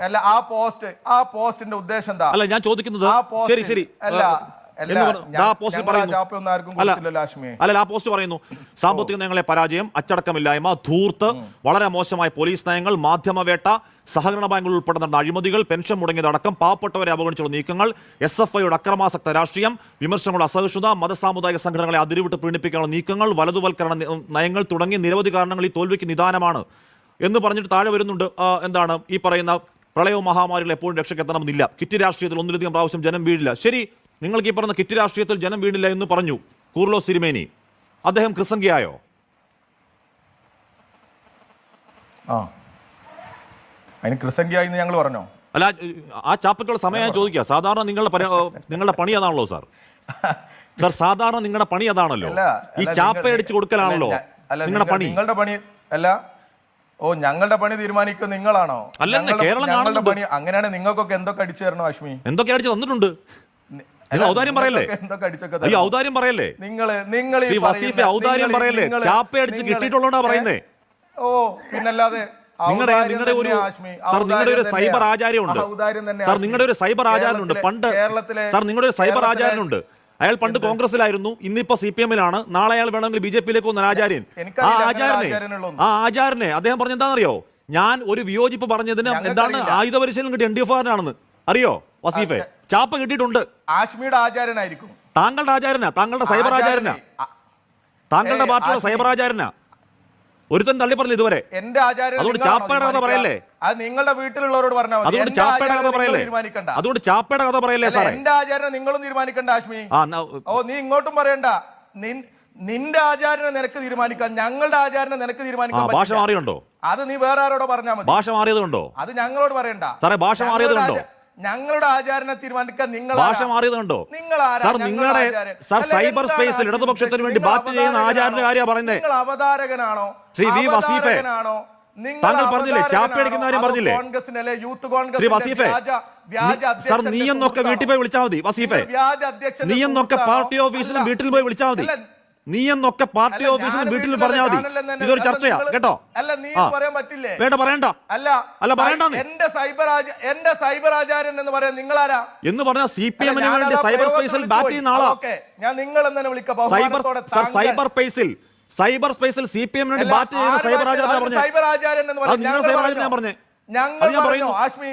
അല്ല ആ പോസ്റ്റ് ആ പോസ്റ്റിന്റെ ഉദ്ദേശം എന്താ? അല്ല ഞാൻ ചോദിക്കുന്നത് ശരി ശരി. അല്ല, അല്ല, ആ പോസ്റ്റ് പറയുന്നു. സാമ്പത്തിക നയങ്ങളെ പരാജയം അച്ചടക്കമില്ലായ്മ ധൂർത്ത് വളരെ മോശമായ പോലീസ് നയങ്ങൾ മാധ്യമവേട്ട സഹകരണ ബാങ്കുകൾ ഉൾപ്പെടെ നടന്ന അഴിമതികൾ പെൻഷൻ മുടങ്ങിയതടക്കം പാവപ്പെട്ടവരെ അവഗണിച്ചുള്ള നീക്കങ്ങൾ എസ് എഫ് ഐയുടെ അക്രമാസക്ത രാഷ്ട്രീയം വിമർശനങ്ങളുടെ അസഹിഷ്ണുത മതസാമുദായിക സംഘടനകളെ അതിരിവിട്ട് പീഡിപ്പിക്കാനുള്ള നീക്കങ്ങൾ വലതുവൽക്കരണ നയങ്ങൾ തുടങ്ങി നിരവധി കാരണങ്ങൾ ഈ തോൽവിക്ക് നിദാനമാണ്. എന്ന് പറഞ്ഞിട്ട് താഴെ വരുന്നുണ്ട് എന്താണ് ഈ പറയുന്ന പ്രളയവും മഹാമാരികൾ എപ്പോഴും രക്ഷക്കെത്തണമെന്നില്ല കിറ്റ് രാഷ്ട്രീയത്തിൽ ഒന്നിലധികം പ്രാവശ്യം ജനം വീഴില്ല. ശരി നിങ്ങൾക്ക് ഈ പറഞ്ഞ കിറ്റ് രാഷ്ട്രീയത്തിൽ ജനം വീണില്ല എന്ന് പറഞ്ഞു കൂർലോ സിരിമേനി അദ്ദേഹം ക്രിസംഗിയായോ? ആ. അതിന് ക്രിസംഖ്യ എന്ന് ഞങ്ങൾ പറഞ്ഞോ? അല്ല ആ ചാപ്പക്കുള്ള സമയം ഞാൻ ചോദിക്കുക സാധാരണ നിങ്ങളുടെ നിങ്ങളുടെ പണി അതാണല്ലോ സാർ. സാർ സാധാരണ നിങ്ങളുടെ പണി അതാണല്ലോ. ഈ ചാപ്പ അടിച്ചു കൊടുക്കലാണല്ലോ. നിങ്ങളുടെ പണി. നിങ്ങളുടെ പണി അല്ല ഓ ഞങ്ങളുടെ പണി തീരുമാനിക്കും നിങ്ങളാണോ? അല്ല കേരളം ഞങ്ങളുടെ പണി അങ്ങനെയാണ് നിങ്ങൾക്കൊക്കെ എന്തൊക്കെ അടിച്ചു തരണോ അശ്മി? എന്തൊക്കെ അടിച്ചു തന്നിട്ടുണ്ട്? ഔദാര്യം പറയല്ലേ? അയ്യോ ഔദാര്യം പറയല്ലേ? നിങ്ങൾ നിങ്ങൾ ഈ വസീഫെ ഔദാര്യം പറയല്ലേ? ചാപ്പ അടിച്ച് നിങ്ങൾ കിട്ടിയിട്ടുള്ളതാ പറയുന്നേ. ഓ പിന്നല്ലാതെ നിങ്ങളുടെ നിങ്ങളുടെ ഒരു സർ. നിങ്ങളുടെ ഒരു സൈബർ. ആചാര്യമുണ്ട് സർ. നിങ്ങളുടെ ഒരു സൈബർ ആചാരനുണ്ട് പണ്ട് കേരളത്തിലെ സർ നിങ്ങളുടെ ഒരു സൈബർ ആചാരനുണ്ട് അയാൾ പണ്ട് കോൺഗ്രസിലായിരുന്നു ഇന്നിപ്പോ സി പി എമ്മിലാണ്. നാളെ അയാൾ വേണമെങ്കിൽ ബി ജെ പിയിലേക്ക് വന്ന ആചാര്യൻ. ആ ആചാരനെ ആ ആചാരനെ അദ്ദേഹം പറഞ്ഞ എന്താണെന്നറിയോ? ഞാൻ ഒരു വിയോജിപ്പ് പറഞ്ഞതിന് എന്താണ്. ആയുധ പരിശീലനം കിട്ടിയ എൻ ഡി എഫ് ആണെന്ന് അറിയോ വസീഫെ? ചാപ്പ കിട്ടിയിട്ടുണ്ട്. ആശ്മിയുടെ ആചാരനായിരിക്കും. താങ്കളുടെ ആചാരനാ? താങ്കളുടെ സൈബർ ആചാരനാ താങ്കളുടെ പാർട്ടിയുടെ സൈബർ ആചാരനാ ഒരുത്തൻ തള്ളി പറഞ്ഞു ഇതുവരെ. എന്റെ അതുകൊണ്ട് ചാപ്പയുടെ കഥ പറയല്ലേ? അത് നിങ്ങളുടെ വീട്ടിലുള്ളവരോട് പറഞ്ഞാൽ അതുകൊണ്ട് ചാപ്പയുടെ കഥ പറയല്ലേ? തീരുമാനിക്കണ്ട. അതുകൊണ്ട് ചാപ്പയുടെ കഥ പറയല്ലേ സാറേ? എന്റെ ആചാരം നിങ്ങളും തീരുമാനിക്കണ്ട ആശ്മി. ഓ നീ ഇങ്ങോട്ടും പറയണ്ട. നിന്റെ ആചാരനെ നിനക്ക് തീരുമാനിക്കാം. ഞങ്ങളുടെ ആചാരനെ നിനക്ക് തീരുമാനിക്കാം ഭാഷ മാറിയുണ്ടോ? അത് നീ വേറെ ആരോടോ പറഞ്ഞാൽ മതി. ഭാഷ മാറിയതുണ്ടോ അത് ഞങ്ങളോട് പറയണ്ട. സാറേ, ഭാഷ മാറിയത് ഞങ്ങളുടെ ആചാരണ ആചാരനെ തീരുമാനിക്കാൻ നിങ്ങൾ ഭാഷ മാറിയത് കണ്ടോ? നിങ്ങൾ ആരാ? സാർ നിങ്ങളുടെ. സാർ സൈബർ സ്പേസിൽ ഇടതുപക്ഷത്തിന് വേണ്ടി ബാറ്റ് ചെയ്യുന്ന ആചാരന്റെ കാര്യമാണ് പറയുന്നത് നിങ്ങൾ അവതാരകനാണോ? ശ്രീ വി. വസീഫെ, താങ്കൾ പറഞ്ഞില്ലേ, ചാപ്പി ചാപ്പയടിക്കുന്ന കാര്യം പറഞ്ഞില്ലേ? കോൺഗ്രസിനല്ലേ? യൂത്ത് ശ്രീ വസീഫെ സാർ അധ്യക്ഷന്റെ നീ എന്നൊക്കെ വീട്ടിൽ പോയി വിളിച്ചാൽ മതി വസീഫെ. നീ എന്നൊക്കെ പാർട്ടി ഓഫീസിലും വീട്ടിൽ പോയി വിളിച്ചാൽ മതി. നീ എന്നൊക്കെ പാർട്ടി ഓഫീസിൽ വീട്ടിൽ പറഞ്ഞാൽ മതി. ഇതൊരു ചർച്ചയാ കേട്ടോ? അല്ല നീ പറയാൻ പറ്റില്ലേ? വേണ്ട പറയണ്ട. അല്ല അല്ല, പറയണ്ട. എന്റെ സൈബർ എന്റെ സൈബർ ആചാര്യൻ എന്ന് പറയാൻ നിങ്ങളാരാ? എന്ന് പറഞ്ഞാൽ സി പി എമ്മിന് വേണ്ടി സൈബർ സ്പേസിൽ ബാറ്റ് ചെയ്യുന്ന ആളാ. ഞാൻ നിങ്ങൾ എന്നെ വിളിക്കാം സൈബർ സൈബർ സ്പേസിൽ സൈബർ സ്പേസിൽ സി പി എമ്മിന് വേണ്ടി ബാറ്റ് ചെയ്യുന്ന സൈബർ ആചാരൻ സൈബർ ആചാര്യൻ എന്ന് പറഞ്ഞു. സൈബർ? ആചാര്യൻ ഞാൻ പറഞ്ഞേ. ഞങ്ങൾ പറഞ്ഞു. ആശ്മി.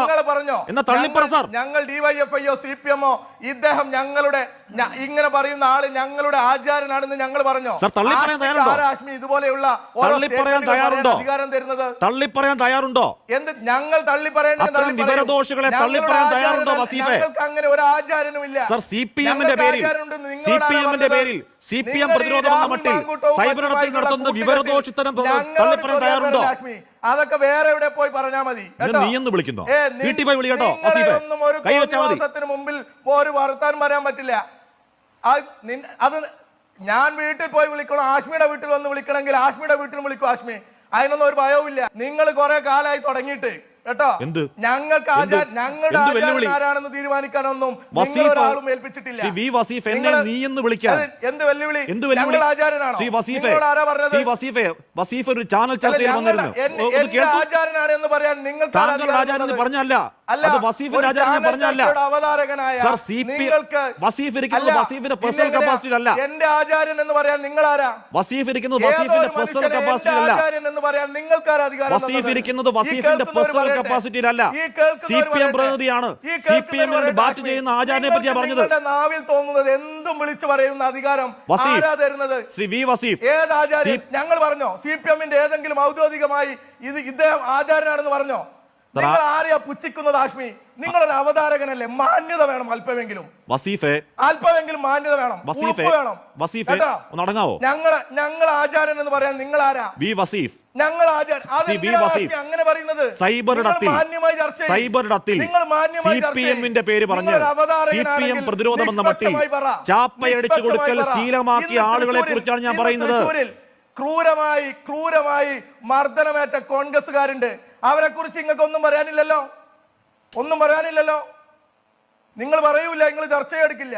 ഞങ്ങൾ പറഞ്ഞോ ഞങ്ങൾ- സാർ. സി പി എമ്മോ ഇദ്ദേഹം ഞങ്ങളുടെ ഇങ്ങനെ പറയുന്ന ആൾ ഞങ്ങളുടെ ആചാരനാണെന്ന് ഞങ്ങൾ പറഞ്ഞോ? ആശ്മി ഇതുപോലെയുള്ള അധികാരം തരുന്നത് തള്ളിപ്പറയാൻ തയ്യാറുണ്ടോ എന്ത് ഞങ്ങൾ തള്ളി. വിവരദോഷികളെ തള്ളിപ്പറയാൻ തയ്യാറുണ്ടോ, ആചാരനല്ല- ഞങ്ങൾക്ക് അങ്ങനെ ഒരു ആചാരനും ഇല്ല സി പി എമ്മിന്റെ പേരിൽ സി പി എമ്മിന്റെ. പേരിൽ സി പി എം പ്രതിരോധം മട്ടിൽ സൈബർ ഇടത്തിൽ നടത്തുന്ന വിവരദോഷിത്തരം തള്ളിപ്പറയാൻ തയ്യാറുണ്ടോ? അതൊക്കെ വേറെ എവിടെ പോയി പറഞ്ഞാൽ മതി? നീ എന്ന് വിളിക്കുന്നു. വീട്ടിൽ പോയി വെച്ചാ മുമ്പിൽ ഒരു വർത്താൻ പറയാൻ പറ്റില്ല. അത് അത് ഞാൻ വീട്ടിൽ പോയി വിളിക്കണം ആശ്മിയുടെ വീട്ടിൽ വന്ന് വിളിക്കണമെങ്കിൽ ആശ്മിയുടെ വീട്ടിൽ വിളിക്കും ആശ്മി. അതിനൊന്നും ഒരു ഭയവും ഇല്ല നിങ്ങൾ കുറെ കാലമായി തുടങ്ങിയിട്ട് കേട്ടോ? എന്ത്? ഞങ്ങൾക്ക്? ഞങ്ങളുടെ ആരാണെന്ന് തീരുമാനിക്കാനൊന്നും നിങ്ങളൊരാളും ഏൽപ്പിച്ചിട്ടില്ല. വി വസീഫ് എന്നെ നീ എന്ന് വിളിക്കാൻ എന്ത് വെല്ലുവിളി? എന്ത് വെല്ലുവിളി? ഞങ്ങൾ ആചാരനാണോ? ശ്രീ വസീഫെ നിങ്ങളോട് ആരാ ശ്രീ വസീഫെ വസീഫ് ഒരു ചാനൽ ചർച്ചയിൽ വന്നിരുന്നു ആചാരനാണ് എന്ന് പറയാൻ നിങ്ങൾ ആചാരം പറഞ്ഞല്ല. അത് വസീഫ് പറഞ്ഞല്ല സർ, സി പി- നിങ്ങൾക്ക് വസീഫ് ഇരിക്കുന്നത് വസീഫിന്റെ പേഴ്സണൽ കപ്പാസിറ്റി അല്ല. എന്റെ ആചാര്യൻ എന്ന് പറയാൻ നിങ്ങൾ ആരാ വസീഫ് ഇരിക്കുന്നത് വസീഫിന്റെ പേഴ്സണൽ കപ്പാസിറ്റി അല്ല. എന്ന് പറയാൻ അധികാരം വസീഫ് ഇരിക്കുന്നത് വസീഫിന്റെ പേഴ്സണൽ പറയട്ടെ. കപ്പാസിറ്റിയിലല്ല ഈ കേൾക്കുന്നവർ സി പി എം പ്രതിനിധിയാണ്. സി പി എമ്മിന് ബാറ്റ് ചെയ്യുന്ന പറ്റിയാ പറഞ്ഞത്. നാവിൽ തോന്നുന്നത് എന്തും വിളിച്ചു പറയുന്ന അധികാരം. ആരാ തരുന്നത്? ശ്രീ വി വസീഫ്. ഏത് ആചാര്യൻ? ഞങ്ങൾ പറഞ്ഞോ സി പി എമ്മിന്റെ ഏതെങ്കിലും ഔദ്യോഗികമായി ഇത് ഇദ്ദേഹം ആചാരനാണെന്ന് പറഞ്ഞോ? നിങ്ങൾ ആരെയാ പുച്ഛിക്കുന്നത് നിങ്ങൾ നിങ്ങളൊരു അവതാരകനല്ലേ? മാന്യത വേണം അല്പമെങ്കിലും. വസീഫെ. അല്പമെങ്കിലും മാന്യത വേണം. വസീഫെ വേണം. വസീഫെ നടങ്ങാവോ ഞങ്ങൾ ഞങ്ങൾ ആചാരൻ എന്ന് പറയാൻ നിങ്ങൾ ആരാ? വി വസീഫ്. ഞങ്ങൾ അങ്ങനെ പറയുന്നത്. എമ്മിന്റെ പേര് പറഞ്ഞ് സി പി എം പ്രതിരോധം എന്ന മട്ടിൽ. ചാപ്പയടിച്ചു കൊടുക്കൽ ശീലമാക്കിയ ആളുകളെ കുറിച്ചാണ് ഞാൻ പറയുന്നത്. ക്രൂരമായി ക്രൂരമായി മർദ്ദനമേറ്റ കോൺഗ്രസ്സുകാരുണ്ട്. അവരെ കുറിച്ച് നിങ്ങൾക്ക് ഒന്നും പറയാനില്ലല്ലോ ഒന്നും പറയാനില്ലല്ലോ നിങ്ങൾ പറയൂല നിങ്ങൾ ചർച്ച എടുക്കില്ല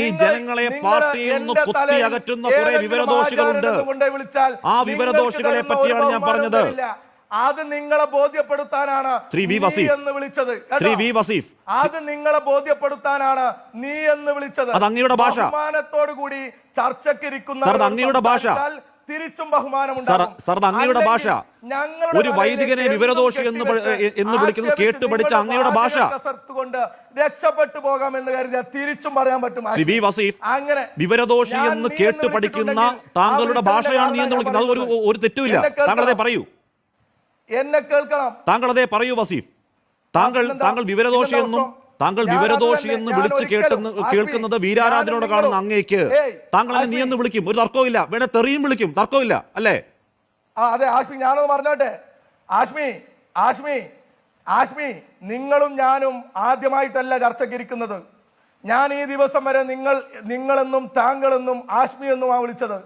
ഈ ജനങ്ങളെ പാർട്ടിയിൽ നിന്ന് കുത്തി അകറ്റുന്ന കുറെ വിവരദോഷികളുണ്ട്. ആ വിവരദോഷികളെ പറ്റിയാണ് ഞാൻ പറഞ്ഞത്. അത് നിങ്ങളെ ബോധ്യപ്പെടുത്താനാണ് ശ്രീ വി വസീഫ്. എന്ന് വിളിച്ചത്? ശ്രീ വി വസീഫ് അത് നിങ്ങളെ ബോധ്യപ്പെടുത്താനാണ് നീ എന്ന് വിളിച്ചത് അത് അങ്ങയുടെ ഭാഷ. കൂടി ചർച്ചക്കിരിക്കുന്ന അങ്ങയുടെ ഭാഷ. തിരിച്ചും ബഹുമാനം അങ്ങയുടെ ഭാഷ. ഒരു വൈദികനെ വിവരദോഷി എന്ന് എന്ന് വിളിക്കുന്നത് കേട്ട് പഠിച്ച അങ്ങയുടെ ഭാഷ. കൊണ്ട് രക്ഷപ്പെട്ടു പോകാം എന്ന് കരുതിയാൽ തിരിച്ചും പറയാൻ പറ്റും. വി വസീഫ് അങ്ങനെ വിവരദോഷി എന്ന് കേട്ട് പഠിക്കുന്ന താങ്കളുടെ ഭാഷയാണ് നീ എന്ന് വിളിക്കുന്നത്. അത് ഒരു ഒരു തെറ്റുമില്ല. താങ്കൾ അതേ പറയൂ. എന്നെ കേൾക്കണം. താങ്കൾ അതേ പറയൂ വസീഫ്. താങ്കൾ താങ്കൾ വിവരദോഷി എന്നും? താങ്കൾ വിവരദോഷി എന്ന് വിളിച്ച് കേട്ടെന്ന് കേൾക്കുന്നത് വീരാരാധനോട് കാണുന്ന അങ്ങേക്ക്. താങ്കൾ നീ എന്ന് വിളിക്കും. ഒരു തർക്കമില്ല വേണേ തെറിയും വിളിക്കും. തർക്കമില്ല. അല്ലേ? ആ അതെ ആഷ്മി ഞാനൊന്ന് പറഞ്ഞോട്ടെ. ആഷ്മി ആഷ്മി ആഷ്മി നിങ്ങളും ഞാനും ആദ്യമായിട്ടല്ല ചർച്ചക്കിരിക്കുന്നത് ഞാൻ ഈ ദിവസം വരെ നിങ്ങൾ നിങ്ങളെന്നും താങ്കളെന്നും ആഷ്മി എന്നുമാ വിളിച്ചത്.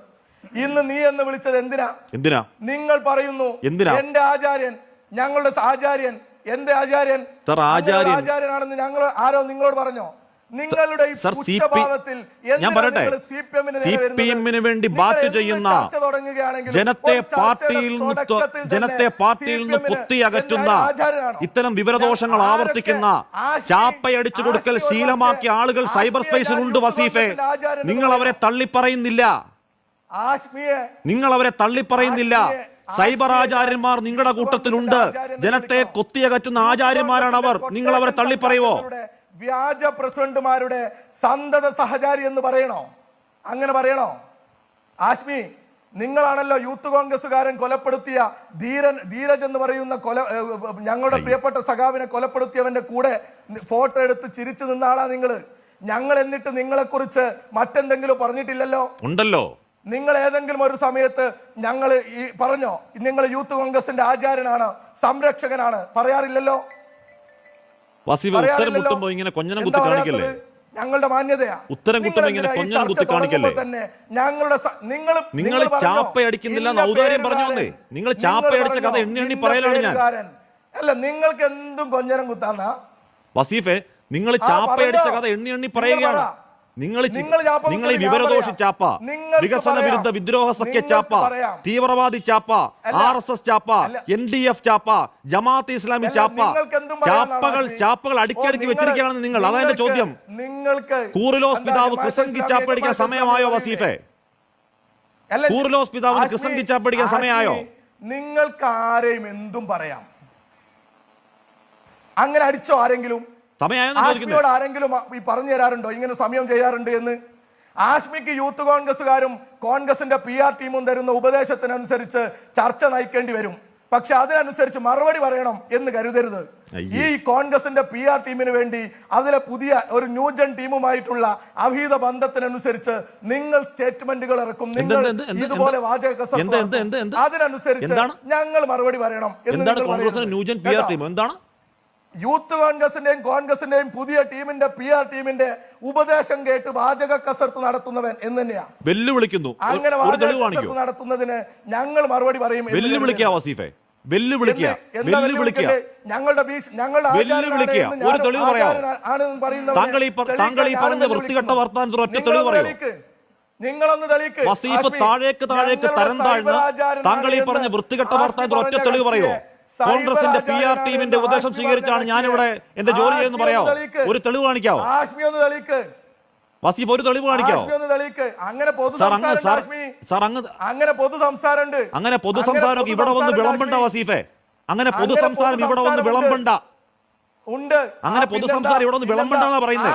ഇന്ന് നീ എന്ന് വിളിച്ചത് എന്തിനാ? എന്തിനാ? നിങ്ങൾ പറയുന്നു എന്തിനാ? എന്റെ ആചാര്യൻ ഞങ്ങളുടെ ആചാര്യൻ എന്റെ ആചാര്യൻ? ആചാര്യൻ- ആചാര്യനാണെന്ന് ഞങ്ങൾ ആരോ നിങ്ങളോട് പറഞ്ഞോ? നിങ്ങളുടെ ഞാൻ പറയട്ടെ? സി പി എമ്മിന് വേണ്ടി ബാറ്റ് ചെയ്യുന്ന ജനത്തെ പാർട്ടിയിൽ നിന്ന് ജനത്തെ പാർട്ടിയിൽ നിന്ന് CPM കുത്തി അകറ്റുന്ന ആചാര്യനാണോ? ഇത്തരം വിവരദോഷങ്ങൾ ആവർത്തിക്കുന്ന ചാപ്പയടിച്ചു കൊടുക്കൽ ശീലമാക്കിയ ആളുകൾ സൈബർ സ്പേസിൽ സ്പേസിലുണ്ട് ഞാൻ വസീഫെ. നിങ്ങൾ അവരെ പറയുന്നു. തള്ളിപ്പറയുന്നില്ല. നിങ്ങൾ അവരെ തള്ളിപ്പറയുന്നില്ല. സൈബർ ആചാര്യന്മാർ നിങ്ങളുടെ കൂട്ടത്തിലുണ്ട്. ജനത്തെ. കൊത്തിയകറ്റുന്ന ആചാര്യന്മാരാണ് അവർ നിങ്ങൾ അവരെ തള്ളിപ്പറയുവോ? വ്യാജ പ്രസിഡന്റുമാരുടെ സന്തത സഹചാരി എന്ന് പറയണോ? അങ്ങനെ പറയണോ? ആശ്മി നിങ്ങളാണല്ലോ യൂത്ത് കോൺഗ്രസ്സുകാരൻ കൊലപ്പെടുത്തിയ ധീരൻ ധീരജ് എന്ന് പറയുന്ന കൊല ഞങ്ങളുടെ പ്രിയപ്പെട്ട സഖാവിനെ കൊലപ്പെടുത്തിയവന്റെ കൂടെ ഫോട്ടോ എടുത്ത് ചിരിച്ചു നിന്ന ആളാ നിങ്ങൾ ഞങ്ങൾ എന്നിട്ട് നിങ്ങളെക്കുറിച്ച് മറ്റെന്തെങ്കിലും പറഞ്ഞിട്ടില്ലല്ലോ? ഉണ്ടല്ലോ. നിങ്ങൾ ഏതെങ്കിലും ഒരു സമയത്ത് ഞങ്ങൾ ഈ പറഞ്ഞോ നിങ്ങൾ യൂത്ത് കോൺഗ്രസിന്റെ ആചാര്യനാണ് സംരക്ഷകനാണ് പറയാറില്ലല്ലോ. ഇങ്ങനെ കൊഞ്ഞനം കുത്തി കാണിക്കല്ലേ? ഞങ്ങളുടെ മാന്യതയാ. ഉത്തരം നിങ്ങൾ ഇങ്ങനെ കൊഞ്ഞനം കുത്തി കാണിക്കല്ലേ? തന്നെ ഞങ്ങളുടെ സ- നിങ്ങൾ നിങ്ങൾ ചാപ്പയടിക്കുന്നില്ല ഔദാര്യം ചാപ്പയടിച്ച കഥ എണ്ണി എണ്ണി പറയലാണ് ഞാൻ. അല്ല നിങ്ങൾക്ക് എന്തും കൊഞ്ഞനം കുത്താന്നാ? വസീഫെ നിങ്ങൾ ചാപ്പയടിച്ച കഥ എണ്ണി എണ്ണി പറയുകയാണോ പറയുകയാണ്. പറ. നിങ്ങൾ നിങ്ങൾ ഈ വിവരദോഷി. ചാപ്പ വികസന വിരുദ്ധ വിദ്രോഹ സഖ്യ ചാപ്പ തീവ്രവാദി ചാപ്പ. ആർ എസ് എസ് ചാപ്പ എൻ ഡി എഫ് ചാപ്പ ജമാഅത്ത് ഇസ്ലാമി ചാപ്പ ചാപ്പകൾ ചാപ്പകൾ അടിക്കടിക്ക് അടുക്കിയടുക്കി വെച്ചിരിക്കുകയാണെന്ന് നിങ്ങൾ. അതാ എന്റെ ചോദ്യം. നിങ്ങൾക്ക് കൂറിലോസ് പിതാവ് പ്രസംഗി ചാപ്പ അടിക്കാൻ ചാപ്പടിക്കാൻ സമയമായോ വസീഫെ? കൂറിലോസ് പിതാവിന് പ്രസംഗി ക്രിസംഗി ചാപ്പടിക്കാൻ ആശ്മി, സമയമായോ? നിങ്ങൾക്ക് ആരെയും എന്തും പറയാം. അങ്ങനെ അടിച്ചോ ആരെങ്കിലും? സമയമായോ എന്ന് ചോദിക്കുന്നത് ആശ്മിയോട് ആരെങ്കിലും ഈ പറഞ്ഞു തരാറുണ്ടോ? ഇങ്ങനെ സമയം ചെയ്യാറുണ്ട് എന്ന്? ആശ്മിക്ക് യൂത്ത് കോൺഗ്രസ്സുകാരും കോൺഗ്രസിന്റെ പി ആർ ടീമും തരുന്ന ഉപദേശത്തിനനുസരിച്ച് ചർച്ച നയിക്കേണ്ടി വരും. പക്ഷെ അതിനനുസരിച്ച് മറുപടി പറയണം എന്ന് കരുതരുത്. ഈ കോൺഗ്രസിന്റെ പി ആർ ടീമിന് വേണ്ടി അതിലെ പുതിയ ഒരു ന്യൂജൻ ടീമുമായിട്ടുള്ള അഭീത ബന്ധത്തിനനുസരിച്ച് നിങ്ങൾ സ്റ്റേറ്റ്മെന്റുകൾ ഇറക്കും. നിങ്ങൾ ഇതുപോലെ? വാചക? അതിനനുസരിച്ച്? ഞങ്ങൾ മറുപടി പറയണം എന്ന് എന്താണ് നിങ്ങൾ കോൺഗ്രസിന്റെ യൂത്ത് കോൺഗ്രസിന്റെയും കോൺഗ്രസിന്റെയും പുതിയ ടീമിന്റെ പി ആർ ടീമിന്റെ ഉപദേശം കേട്ട് വാചക കസർത്ത് നടത്തുന്നവൻ എന്ന് തന്നെയാ. വെല്ലുവിളിക്കുന്നു. അങ്ങനെ വാചക കസർത്ത് നടത്തുന്നതിന് ഞങ്ങൾ മറുപടി പറയും വെല്ലുവിളിക്കുക. വസീഫെ. ഞങ്ങളുടെ വെല്ലുവിളിക്കുക. ഒരു തെളിവ് പറയാമോ? താങ്കൾ ഈ താങ്കൾ ഈ പറഞ്ഞ വൃത്തികെട്ട ഒറ്റ നിങ്ങളൊന്ന് തെളിവ് പറയോ? നിങ്ങളൊന്ന് തെളിയിക്ക്. വസീഫ് താഴേക്ക് താഴേക്ക് തരം താഴ്ന്ന താങ്കൾ ഈ പറഞ്ഞ വൃത്തികെട്ട വാർത്താൻ ഒറ്റ തെളിവ് പറയോ കക്ഷിയെ സൈബർ കോൺഗ്രസിന്റെ പി ആർ ടീമിന്റെ ഉദ്ദേശം ഉപദേശം സ്വീകരിച്ചാണ് ഞാനിവിടെ എന്റെ ജോലി ചെയ്യുന്നു പറയാം പറയാമോ ഒരു തെളിവ് കാണിക്കാവോ? വസീഫ് ഒരു തെളിവ് കാണിക്കാവോ? അങ്ങനെ പൊതു അങ്ങനെ പൊതു സംസാരമുണ്ട്. അങ്ങനെ പൊതു സംസാരം ഇവിടെ വന്ന് വിളമ്പണ്ട വസീഫെ. അങ്ങനെ പൊതു സംസാരം ഇവിടെ വന്ന് വിളമ്പണ്ട. ഉണ്ട്. അങ്ങനെ പൊതു സംസാരം ഇവിടെ വന്ന് വിളമ്പണ്ടെന്നാ പറയുന്നത്.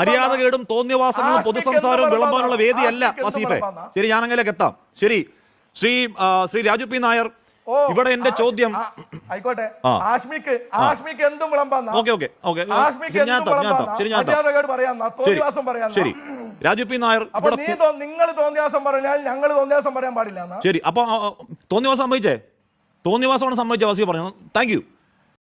മര്യാദ കേടും തോന്നിയവാസങ്ങളും ആശ്മിക്ക് പൊതു സംസാരവും വിളമ്പാം? വിളമ്പാനുള്ള വേദിയല്ല വസീഫെ. ശരി ഞാൻ അങ്ങനെയൊക്കെ എത്താം. ശരി ശ്രീ ശ്രീ രാജു പി നായർ ഇവിടെ എന്റെ ചോദ്യം. ആയിക്കോട്ടെ. ആ. ആശ്മിക്ക് ആശ്മിക്ക് എന്തും വിളമ്പാന്നാ ഓക്കെ ഓക്കെ ഓക്കെ. ശരി രാജു പി നായർ നിങ്ങൾ തോന്നിയാസം പറഞ്ഞാൽ ഞങ്ങൾ തോന്നിയാസം പറയാൻ പാടില്ല ശരി അപ്പൊ തോന്നിയവാസം സംഭവിച്ചേ തോന്നിയവാസമാണ് സംഭവിച്ച വാസി പറഞ്ഞു താങ്ക് യു